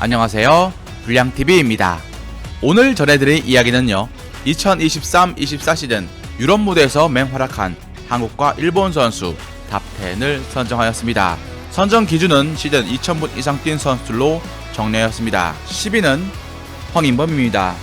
안녕하세요. 불량TV입니다. 오늘 전해드릴 이야기는요. 2023-24 시즌 유럽 무대에서 맹활약한 한국과 일본 선수 탑10을 선정하였습니다. 선정 기준은 시즌 2000분 이상 뛴 선수들로 정리하였습니다. 10위는 황인범입니다.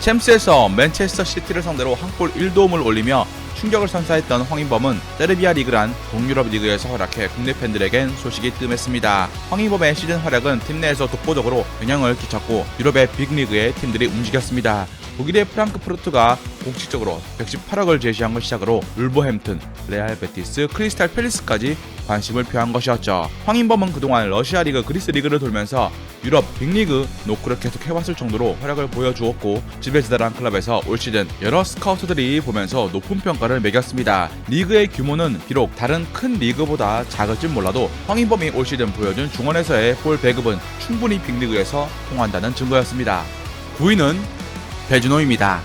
챔스에서 맨체스터 시티를 상대로 한 골 1도움을 올리며 충격을 선사했던 황인범은 세르비아 리그란 동유럽 리그에서 활약해 국내 팬들에겐 소식이 뜸했습니다. 황인범의 시즌 활약은 팀 내에서 독보적으로 영향을 끼쳤고 유럽의 빅리그의 팀들이 움직였습니다. 독일의 프랑크푸르트가 공식적으로 118억을 제시한 걸 시작으로 울버햄튼, 레알 베티스, 크리스탈 팰리스까지 관심을 표한 것이었죠. 황인범은 그동안 러시아 리그, 그리스 리그를 돌면서 유럽 빅리그 노크를 계속 해왔을 정도로 활약을 보여주었고 지배지다란 클럽에서 올 시즌 여러 스카우터들이 보면서 높은 평가를 매겼습니다. 리그의 규모는 비록 다른 큰 리그보다 작을지 몰라도 황인범이 올 시즌 보여준 중원에서의 볼 배급은 충분히 빅리그에서 통한다는 증거였습니다. 9위는 배준호입니다.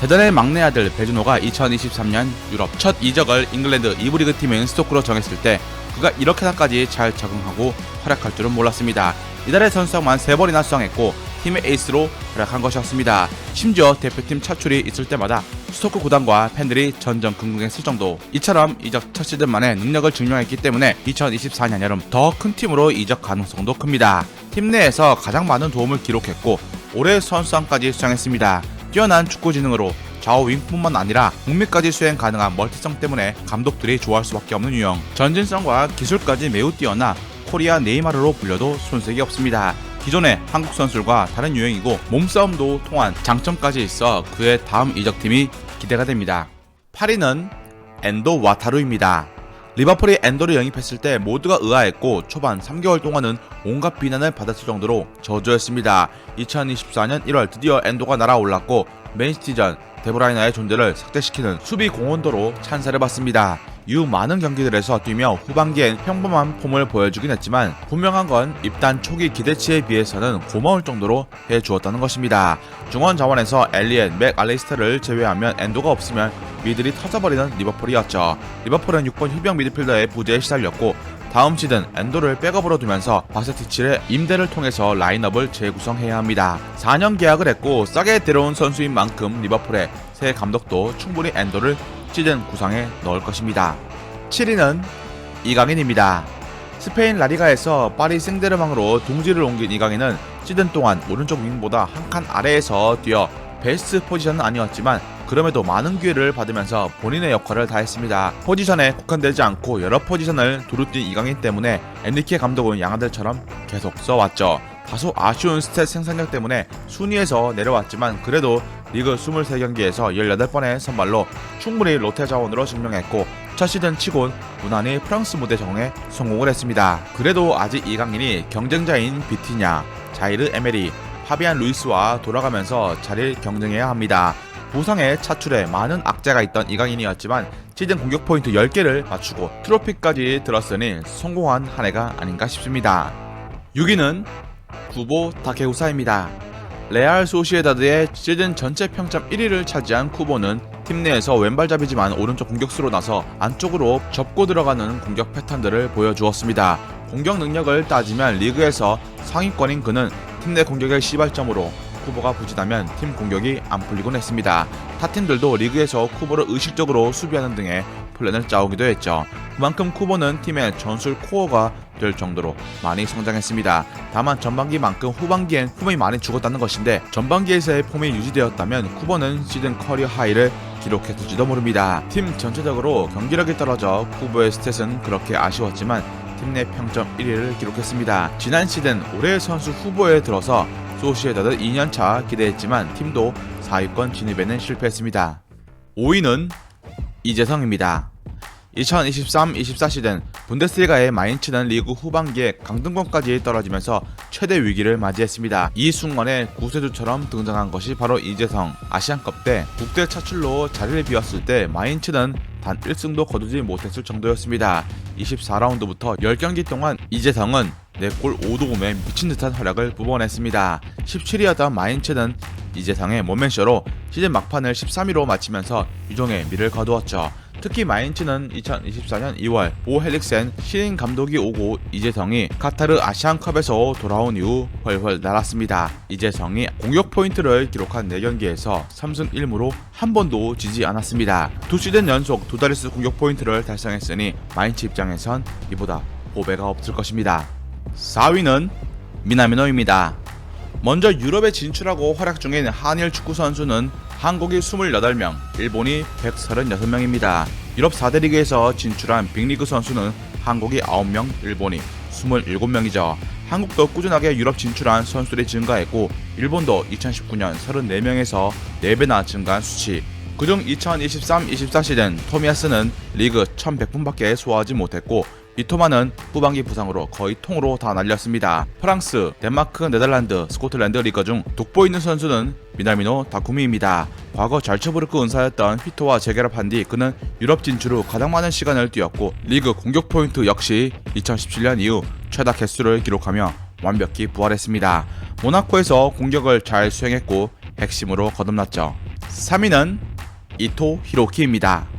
대단의 막내 아들 배준호가 2023년 유럽 첫 이적을 잉글랜드 2부 리그 팀인 스토크로 정했을 때 그가 이렇게나까지 잘 적응하고 활약할 줄은 몰랐습니다. 이달의 선수상만 3번이나 수상했고 팀의 에이스로 활약한 것이었습니다. 심지어 대표팀 차출이 있을 때마다 스토크 구단과 팬들이 전전긍긍했을 정도 이처럼 이적 첫 시즌 만에 능력을 증명했기 때문에 2024년 여름 더 큰 팀으로 이적 가능성도 큽니다. 팀 내에서 가장 많은 도움을 기록했고 올해 선수상까지 수상했습니다. 뛰어난 축구 지능으로 좌우 윙뿐만 아니라 공미까지 수행 가능한 멀티성 때문에 감독들이 좋아할 수밖에 없는 유형. 전진성과 기술까지 매우 뛰어나 코리아 네이마르로 불려도 손색이 없습니다. 기존의 한국 선수들과 다른 유형이고 몸싸움도 통한 장점까지 있어 그의 다음 이적팀이 기대가 됩니다. 8위는 엔도 와타루입니다. 리버풀이 엔도를 영입했을 때 모두가 의아했고 초반 3개월 동안은 온갖 비난을 받았을 정도로 저조했습니다. 2024년 1월 드디어 엔도가 날아올랐고 맨시티전 데브라이나의 존재를 삭제시키는 수비 공헌도로 찬사를 받습니다. 이후 많은 경기들에서 뛰며 후반기엔 평범한 폼을 보여주긴 했지만 분명한 건 입단 초기 기대치에 비해서는 고마울 정도로 해주었다는 것입니다. 중원 자원에서 엘리엔, 맥 알리스터를 제외하면 엔도가 없으면 미들이 터져버리는 리버풀이었죠. 리버풀은 6번 휴병 미드필더의 부재에 시달렸고 다음 시즌 엔도를 백업으로 두면서 바세티치의 임대를 통해서 라인업을 재구성해야 합니다. 4년 계약을 했고 싸게 데려온 선수인 만큼 리버풀의 새 감독도 충분히 엔도를 시즌 구상에 넣을 것입니다. 7위는 이강인입니다. 스페인 라리가에서 파리 생제르맹으로 동지를 옮긴 이강인은 시즌 동안 오른쪽 윙보다 한 칸 아래에서 뛰어 베스트 포지션은 아니었지만 그럼에도 많은 기회를 받으면서 본인의 역할을 다했습니다. 포지션에 국한되지 않고 여러 포지션을 두루 뛴 이강인 때문에 엔리케 감독은 양아들처럼 계속 써왔죠. 다소 아쉬운 스탯 생산력 때문에 순위에서 내려왔지만 그래도 리그 23경기에서 18번의 선발로 충분히 롯데 자원으로 증명했고 첫 시즌 치곤 무난히 프랑스 무대 적응에 성공을 했습니다. 그래도 아직 이강인이 경쟁자인 비티냐, 자이르 에메리, 파비안 루이스와 돌아가면서 자리를 경쟁해야 합니다. 부상의 차출에 많은 악재가 있던 이강인이었지만 시즌 공격 포인트 10개를 맞추고 트로피까지 들었으니 성공한 한 해가 아닌가 싶습니다. 6위는 쿠보 다케우사입니다. 레알 소시에다드의 시즌 전체 평점 1위를 차지한 쿠보는 팀 내에서 왼발잡이지만 오른쪽 공격수로 나서 안쪽으로 접고 들어가는 공격 패턴들을 보여주었습니다. 공격 능력을 따지면 리그에서 상위권인 그는 팀 내 공격의 시발점으로 쿠보가 부진하면 팀 공격이 안 풀리곤 했습니다. 타 팀들도 리그에서 쿠보를 의식적으로 수비하는 등의 플랜을 짜오기도 했죠. 그만큼 쿠보는 팀의 전술 코어가 될 정도로 많이 성장했습니다. 다만 전반기만큼 후반기엔 폼이 많이 죽었다는 것인데 전반기에서의 폼이 유지되었다면 쿠보는 시즌 커리어 하이를 기록했을지도 모릅니다. 팀 전체적으로 경기력이 떨어져 쿠보의 스탯은 그렇게 아쉬웠지만 팀 내 평점 1위를 기록했습니다. 지난 시즌 올해의 선수 후보에 들어서 소시에다드 2년차 기대했지만 팀도 4위권 진입에는 실패했습니다. 5위는 이재성입니다. 2023-24 시즌 분데스리가의 마인츠는 리그 후반기에 강등권까지 떨어지면서 최대 위기를 맞이했습니다. 이 순간에 구세주처럼 등장한 것이 바로 이재성. 아시안컵 때 국대 차출로 자리를 비웠을 때 마인츠는 단 1승도 거두지 못했을 정도였습니다. 24라운드부터 10경기 동안 이재성은 4골 5도움에 미친 듯한 활약을 부번했습니다. 17위였던 마인츠는 이재성의 모멘쇼로 시즌 막판을 13위로 마치면서 유종의 미를 거두었죠. 특히 마인츠는 2024년 2월 보 헬릭센 신인 감독이 오고 이재성이 카타르 아시안컵에서 돌아온 이후 훨훨 날았습니다. 이재성이 공격 포인트를 기록한 4경기에서 3승 1무로 한 번도 지지 않았습니다. 두 시즌 연속 두 자릿수 공격 포인트를 달성했으니 마인츠 입장에선 이보다 보배가 없을 것입니다. 4위는 미나미노입니다. 먼저 유럽에 진출하고 활약 중인 한일 축구 선수는 한국이 28명, 일본이 136명입니다. 유럽 4대 리그에서 진출한 빅리그 선수는 한국이 9명, 일본이 27명이죠. 한국도 꾸준하게 유럽 진출한 선수들이 증가했고 일본도 2019년 34명에서 4배나 증가한 수치 그중 2023-24 시즌 토미야스는 리그 1100분밖에 소화하지 못했고 이토마는 후반기 부상으로 거의 통으로 다 날렸습니다. 프랑스, 덴마크, 네덜란드, 스코틀랜드 리그 중 돋보이는 선수는 미나미노 다쿠미입니다. 과거 잘츠부르크 은사였던 휘토와 재결합한 뒤 그는 유럽 진출 후 가장 많은 시간을 뛰었고 리그 공격 포인트 역시 2017년 이후 최다 개수를 기록하며 완벽히 부활했습니다. 모나코에서 공격을 잘 수행했고 핵심으로 거듭났죠. 3위는 이토 히로키입니다.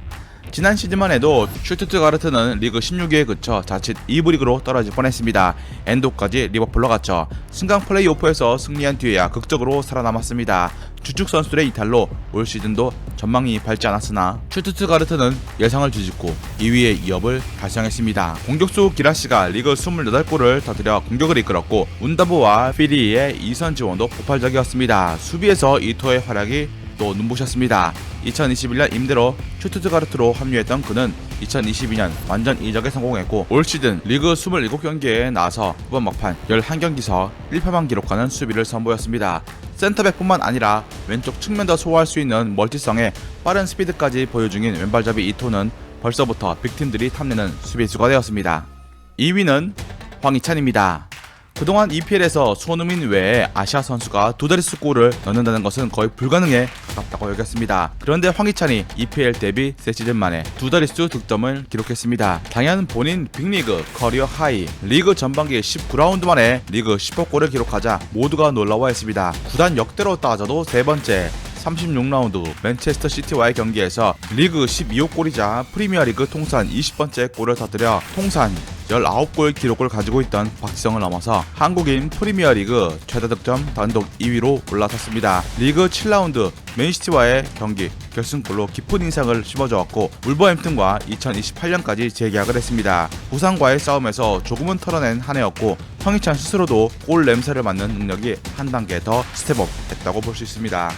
지난 시즌만 해도 슈투트가르트는 리그 16위에 그쳐 자칫 2부 리그로 떨어질 뻔했습니다. 엔도까지 리버풀로 갔죠. 승강 플레이오프에서 승리한 뒤에야 극적으로 살아남았습니다. 주축 선수들의 이탈로 올 시즌도 전망이 밝지 않았으나 슈투트가르트는 예상을 뒤집고 2위의 이업을 달성했습니다. 공격수 기라시가 리그 28골을 터뜨려 공격을 이끌었고 운다보와 피리의 이선 지원도 폭발적이었습니다. 수비에서 이토의 활약이 또 눈부셨습니다. 2021년 임대로 슈투트가르트로 합류했던 그는 2022년 완전 이적에 성공했고 올 시즌 리그 27경기에 나서 후반 막판 11경기서 1패만 기록하는 수비를 선보였습니다. 센터백뿐만 아니라 왼쪽 측면도 소화할 수 있는 멀티성에 빠른 스피드까지 보여 중인 왼발잡이 이토는 벌써부터 빅팀들이 탐내는 수비수가 되었습니다. 2위는 황희찬입니다. 그동안 EPL에서 손흥민 외에 아시아 선수가 두 자릿수 골을 넣는다는 것은 거의 불가능에 가깝다고 여겼습니다. 그런데 황희찬이 EPL 데뷔 세 시즌 만에 두 자릿수 득점을 기록했습니다. 당연 본인 빅리그 커리어 하이 리그 전반기 19라운드 만에 리그 10호 골을 기록하자 모두가 놀라워했습니다. 구단 역대로 따져도 세 번째 36라운드 맨체스터 시티와의 경기에서 리그 12호 골이자 프리미어리그 통산 20번째 골을 터뜨려 통산 19골 기록을 가지고 있던 박지성을 넘어서 한국인 프리미어리그 최다 득점 단독 2위로 올라섰습니다. 리그 7라운드 맨시티와의 경기 결승골로 깊은 인상을 심어주었고 울버햄튼과 2028년까지 재계약을 했습니다. 부상과의 싸움에서 조금은 털어낸 한 해였고 황희찬 스스로도 골 냄새를 맡는 능력이 한 단계 더 스텝업 했다고 볼 수 있습니다.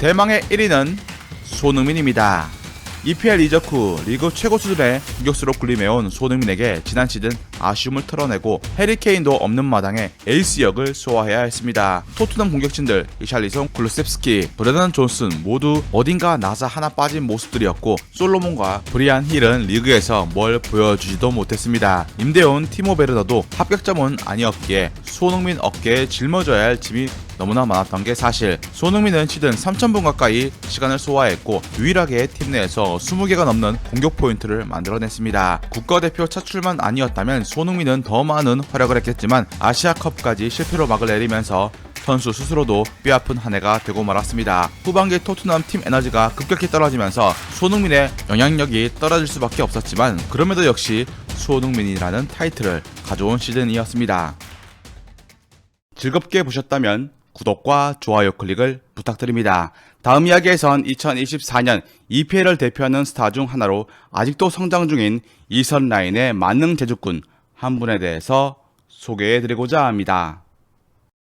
대망의 1위는 손흥민입니다. EPL 이적 후 리그 최고 수준의 공격수로 군림해온 손흥민에게 지난 시즌 아쉬움을 털어내고 해리케인도 없는 마당에 에이스 역을 소화해야 했습니다. 토트넘 공격진들 이샬리송, 굴루셉스키, 브레던 존슨 모두 어딘가 나사 하나 빠진 모습들이었고 솔로몬과 브리안 힐은 리그에서 뭘 보여주지도 못했습니다. 임대온 티모 베르너도 합격점은 아니었기에 손흥민 어깨에 짊어져야 할 짐이 너무나 많았던 게 사실 손흥민은 시즌 3,000분 가까이 시간을 소화했고 유일하게 팀 내에서 20개가 넘는 공격 포인트를 만들어냈습니다. 국가대표 차출만 아니었다면 손흥민은 더 많은 활약을 했겠지만 아시아컵까지 실패로 막을 내리면서 선수 스스로도 뼈아픈 한 해가 되고 말았습니다. 후반기 토트넘 팀 에너지가 급격히 떨어지면서 손흥민의 영향력이 떨어질 수밖에 없었지만 그럼에도 역시 손흥민이라는 타이틀을 가져온 시즌이었습니다. 즐겁게 보셨다면 구독과 좋아요 클릭을 부탁드립니다. 다음 이야기에선 2024년 EPL을 대표하는 스타 중 하나로 아직도 성장 중인 이선 라인의 만능 제주꾼 한 분에 대해서 소개해 드리고자 합니다.